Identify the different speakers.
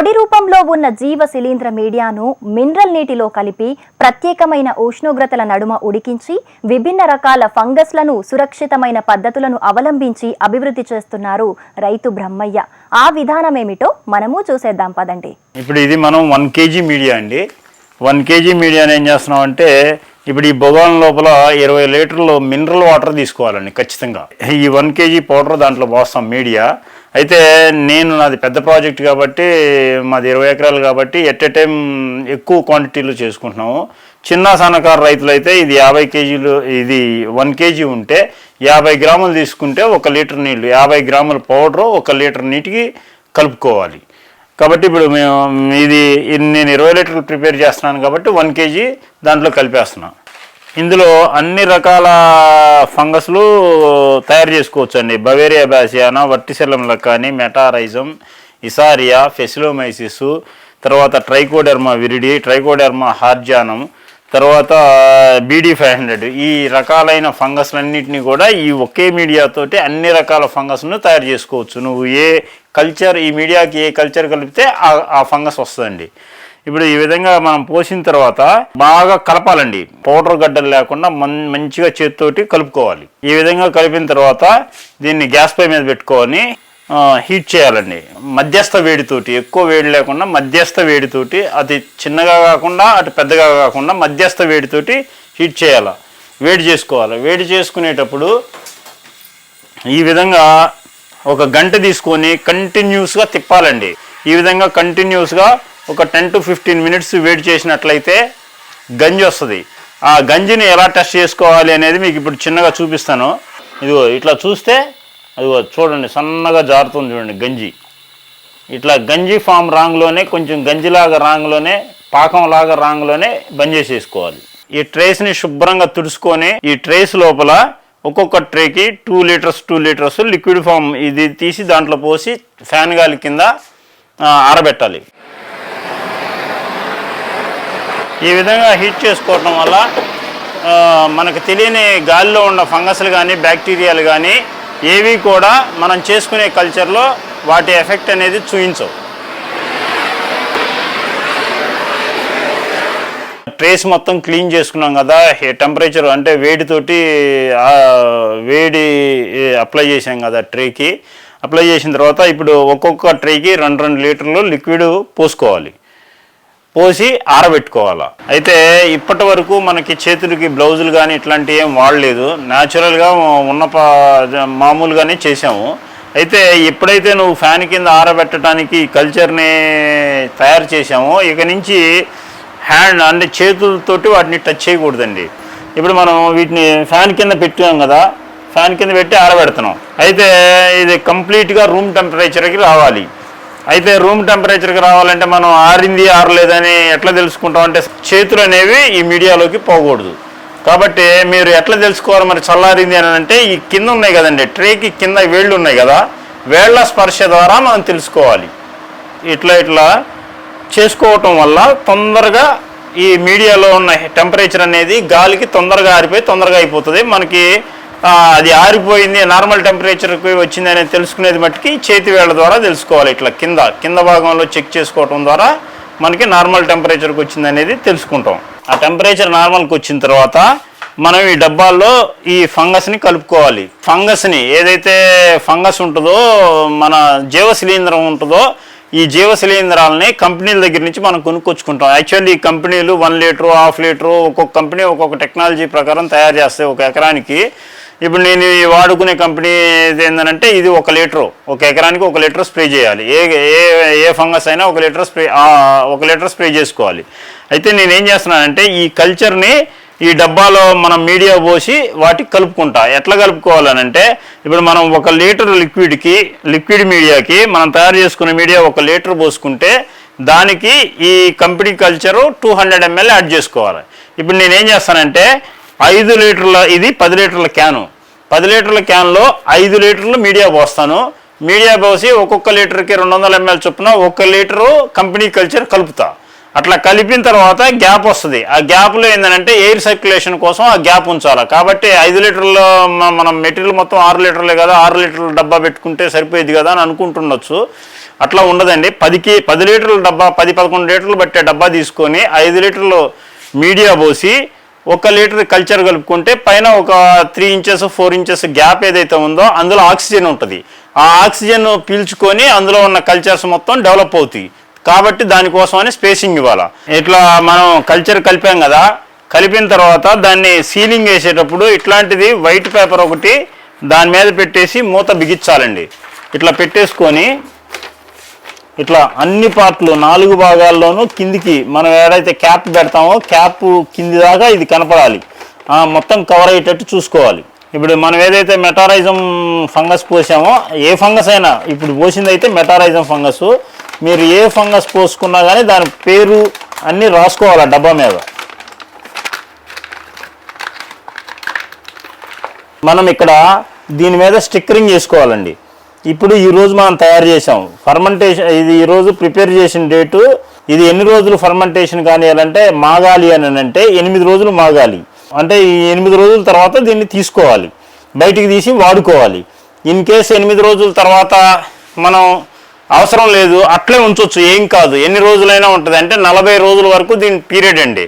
Speaker 1: పొడి రూపంలో ఉన్న జీవ శిలీంద్ర మీడియాను మినరల్ నీటిలో కలిపి ప్రత్యేకమైన ఉష్ణోగ్రతల నడుమ ఉడికించి విభిన్న రకాల ఫంగస్లను సురక్షితమైన పద్ధతులను అవలంబించి అభివృద్ధి చేస్తున్నారు రైతు బ్రహ్మయ్య. ఆ విధానమేమిటో మనము చూసేద్దాం పదండి.
Speaker 2: ఇప్పుడు ఇది మనం వన్ కేజీ మీడియా అండి. వన్ కేజీ మీడియాని ఏం చేస్తున్నాం అంటే ఇప్పుడు ఈ బొగాన్ లోపల ఇరవై లీటర్లు మినరల్ వాటర్ తీసుకోవాలండి ఖచ్చితంగా. ఈ వన్ కేజీ పౌడర్ దాంట్లో పోస్తాం మీడియా. అయితే నేను నాది పెద్ద ప్రాజెక్ట్ కాబట్టి మాది ఇరవై ఎకరాలు కాబట్టి ఎట్ ఎ టైం ఎక్కువ క్వాంటిటీలో చేసుకుంటున్నాము. చిన్న సన్నకారు రైతులు అయితే ఇది యాభై కేజీలు ఇది వన్ కేజీ ఉంటే యాభై గ్రాములు తీసుకుంటే ఒక లీటర్ నీళ్ళు యాభై గ్రాముల పౌడరు ఒక లీటర్ నీటికి కలుపుకోవాలి. కాబట్టి ఇప్పుడు మేము ఇది నేను ఇరవై లీటర్లు ప్రిపేర్ చేస్తున్నాను కాబట్టి వన్ కేజీ దాంట్లో కలిపేస్తున్నాను. ఇందులో అన్ని రకాల ఫంగస్లు తయారు చేసుకోవచ్చు అండి బవేరియా బ్యాసియానా వర్టిసెలంలో కానీ మెటారైజం ఇసారియా ఫెసిలోమైసిస్ తర్వాత ట్రైకోడెర్మా విరిడి ట్రైకోడెర్మా హార్జానం తర్వాత బీడీ ఫైవ్ హండ్రెడ్. ఈ రకాలైన ఫంగస్లన్నింటినీ కూడా ఈ ఒకే మీడియాతోటి అన్ని రకాల ఫంగస్ను తయారు చేసుకోవచ్చు. నువ్వు ఏ కల్చర్ ఈ మీడియాకి ఏ కల్చర్ కలిపితే ఆ- ఆ ఫంగస్ వస్తుందండి. ఇప్పుడు ఈ విధంగా మనం పోసిన తర్వాత బాగా కలపాలండి. పౌడర్ గడ్డలు లేకుండా మన్ మంచిగా చేతితోటి కలుపుకోవాలి. ఈ విధంగా కలిపిన తర్వాత దీన్ని గ్యాస్ పై మీద పెట్టుకొని హీట్ చేయాలండి. మధ్యస్థ వేడితోటి ఎక్కువ వేడి లేకుండా మధ్యస్థ వేడితోటి అది చిన్నగా కాకుండా అటు పెద్దగా కాకుండా మధ్యస్థ వేడితోటి హీట్ చేయాలి. వేడి చేసుకోవాలి. వేడి చేసుకునేటప్పుడు ఈ విధంగా ఒక గంట తీసుకొని కంటిన్యూస్గా తిప్పాలండి. ఈ విధంగా కంటిన్యూస్గా ఒక ten to fifteen minutes wait చేసినట్లయితే గంజి వస్తుంది. ఆ గంజిని ఎలా టెస్ట్ చేసుకోవాలి అనేది మీకు ఇప్పుడు చిన్నగా చూపిస్తాను. ఇదిగో ఇట్లా చూస్తే అదిగో చూడండి సన్నగా జారుతుంది చూడండి గంజి. ఇట్లా గంజి ఫామ్ రాంగ్లోనే కొంచెం గంజిలాగా రాంగ్లోనే పాకంలాగా రాంగ్లోనే బంద్ చేసేసుకోవాలి. ఈ ట్రేస్ని శుభ్రంగా తుడుచుకొని ఈ ట్రేస్ లోపల ఒక్కొక్క ట్రేకి two litres two litres liquid form ఇది తీసి దాంట్లో పోసి ఫ్యాన్ గాలి కింద ఆరబెట్టాలి. ఈ విధంగా హీట్ చేసుకోవటం వల్ల మనకు తెలియని గాలిలో ఉన్న ఫంగస్లు కానీ బ్యాక్టీరియాలు కానీ ఏవి కూడా మనం చేసుకునే కల్చర్లో వాటి ఎఫెక్ట్ అనేది చూపించవు. ట్రేస్ మొత్తం క్లీన్ చేసుకున్నాం కదా టెంపరేచర్ అంటే వేడితోటి వేడి అప్లై చేసాం కదా ట్రేకి. అప్లై చేసిన తర్వాత ఇప్పుడు ఒక్కొక్క ట్రేకి రెండు రెండు లీటర్లు లిక్విడ్ పోసుకోవాలి. పోసి ఆరబెట్టుకోవాలి? అయితే ఇప్పటి వరకు మనకి చేతులకి బ్లౌజులు కానీ ఇట్లాంటివి ఏం వాడలేదు. న్యాచురల్గా ఉన్న మామూలుగానే చేసాము అయితే ఎప్పుడైతే నువ్వు ఫ్యాన్ కింద ఆరబెట్టడానికి కల్చర్ని తయారు చేసామో ఇక నుంచి హ్యాండ్ అంటే చేతులతోటి వాటిని టచ్ చేయకూడదండి. ఇప్పుడు మనం వీటిని ఫ్యాన్ కింద పెట్టాం కదా ఫ్యాన్ కింద పెట్టి ఆరబెడుతున్నాం. అయితే ఇది కంప్లీట్గా రూమ్ టెంపరేచర్కి రావాలి. అయితే రూమ్ టెంపరేచర్కి రావాలంటే మనం ఆరింది ఆరలేదని ఎట్లా తెలుసుకుంటాం అంటే చేతులు అనేవి ఈ మీడియాలోకి పోకూడదు. కాబట్టి మీరు ఎట్లా తెలుసుకోవాలి మరి చల్లారింది అని అంటే ఈ కింద ఉన్నాయి కదండి ట్రేకి కింద వేళ్ళు ఉన్నాయి కదా వేళ్ళ స్పర్శ ద్వారా మనం తెలుసుకోవాలి. ఇట్లా ఇట్లా చేసుకోవటం వల్ల తొందరగా ఈ మీడియాలో ఉన్న టెంపరేచర్ అనేది గాలికి తొందరగా ఆరిపోయి తొందరగా అయిపోతుంది. మనకి అది ఆరిపోయింది నార్మల్ టెంపరేచర్కి వచ్చింది అనేది తెలుసుకునేది మట్టుకి చేతి వేళ్ళ ద్వారా తెలుసుకోవాలి ఇట్లా కింద కింద భాగంలో చెక్ చేసుకోవటం ద్వారా మనకి నార్మల్ టెంపరేచర్కి వచ్చింది అనేది తెలుసుకుంటాం. ఆ టెంపరేచర్ నార్మల్కి వచ్చిన తర్వాత మనం ఈ డబ్బాల్లో ఈ ఫంగస్ని కలుపుకోవాలి. ఫంగస్ని ఏదైతే ఫంగస్ ఉంటుందో మన జీవ శిలీంధ్రం ఉంటుందో ఈ జీవ శిలీంధ్రాలని కంపెనీల దగ్గర నుంచి మనం కొనుక్కొచ్చుకుంటాం. యాక్చువల్లీ ఈ కంపెనీలు వన్ లీటరు హాఫ్ లీటరు ఒక్కొక్క కంపెనీ ఒక్కొక్క టెక్నాలజీ ప్రకారం తయారు చేస్తాయి ఒక ఎకరానికి ఇప్పుడు నేను వాడుకునే కంపెనీ ఏంటంటే ఇది ఒక లీటరు ఒక ఎకరానికి ఒక లీటర్ స్ప్రే చేయాలి. ఏ ఏ ఏ ఫంగస్ అయినా ఒక లీటర్ స్ప్రే ఒక లీటర్ స్ప్రే చేసుకోవాలి. అయితే నేను ఏం చేస్తున్నానంటే ఈ కల్చర్ని ఈ డబ్బాలో మనం మీడియా పోసి వాటికి కలుపుకుంటా. ఎట్లా కలుపుకోవాలనంటే ఇప్పుడు మనం ఒక లీటర్ లిక్విడ్కి లిక్విడ్ మీడియాకి మనం తయారు చేసుకునే మీడియా ఒక లీటర్ పోసుకుంటే దానికి ఈ company culture two hundred ML add చేసుకోవాలి. ఇప్పుడు నేను ఏం చేస్తానంటే ఐదు లీటర్ల ఇది పది లీటర్ల క్యాను. పది లీటర్ల క్యాన్లో ఐదు లీటర్లు మీడియా పోస్తాను. మీడియా పోసి ఒక్కొక్క లీటర్కి రెండు వందల ఎంఎల్ చొప్పున ఒక లీటరు కంపెనీ కల్చర్ కలుపుతా. అట్లా కలిపిన తర్వాత గ్యాప్ వస్తుంది. ఆ గ్యాప్లో ఏంటంటే ఎయిర్ సర్క్యులేషన్ కోసం ఆ గ్యాప్ ఉంచాలి. కాబట్టి ఐదు లీటర్ల మనం మెటీరియల్ మొత్తం ఆరు లీటర్లే కదా ఆరు లీటర్ల డబ్బా పెట్టుకుంటే సరిపోయేది కదా అని అనుకుంటుండొచ్చు. అట్లా ఉండదండి. పదికి పది లీటర్ల డబ్బా పది పదకొండు లీటర్లు పట్టే డబ్బా తీసుకొని ఐదు లీటర్లు మీడియా పోసి ఒక లీటర్ కల్చర్ కలుపుకుంటే పైన ఒక three inches four inches gap ఏదైతే ఉందో అందులో ఆక్సిజన్ ఉంటుంది. ఆ ఆక్సిజన్ పీల్చుకొని అందులో ఉన్న కల్చర్స్ మొత్తం డెవలప్ అవుతాయి. కాబట్టి దానికోసమని స్పేసింగ్ ఇవ్వాలి. ఇట్లా మనం కల్చర్ కలిపాం కదా కలిపిన తర్వాత దాన్ని సీలింగ్ వేసేటప్పుడు ఇట్లాంటిది వైట్ పేపర్ ఒకటి దాని మీద పెట్టేసి మూత బిగించాలండి. ఇట్లా పెట్టేసుకొని ఇట్లా అన్ని పార్ట్లు నాలుగు భాగాల్లోనూ కిందికి మనం ఏడైతే క్యాప్ పెడతామో క్యాప్ కింది దాకా ఇది కనపడాలి. ఆ, మొత్తం కవర్ అయ్యేటట్టు చూసుకోవాలి. ఇప్పుడు మనం ఏదైతే మెటారైజం ఫంగస్ పోసామో ఏ ఫంగస్ అయినా ఇప్పుడు పోసింది అయితే మెటారైజం ఫంగస్. మీరు ఏ ఫంగస్ పోసుకున్నా కానీ దాని పేరు అన్నీ రాసుకోవాలి డబ్బా మీద. మనం ఇక్కడ దీని మీద స్టిక్కరింగ్ చేసుకోవాలండి. ఇప్పుడు ఈరోజు మనం తయారు చేసాం ఫర్మెంటేషన్ ఇది ఈ రోజు ప్రిపేర్ చేసిన డేటు ఇది ఎన్ని రోజులు ఫర్మెంటేషన్ కానియాలంటే మాగాలి అని అంటే ఎనిమిది రోజులు మాగాలి. అంటే ఈ ఎనిమిది రోజుల తర్వాత దీన్ని తీసుకోవాలి. బయటికి తీసి వాడుకోవాలి. ఇన్ కేసు ఎనిమిది రోజుల తర్వాత మనం అవసరం లేదు అట్లే ఉంచవచ్చు ఏం కాదు. ఎన్ని రోజులైనా ఉంటుంది. అంటే నలభై రోజుల వరకు దీని పీరియడ్ అండి.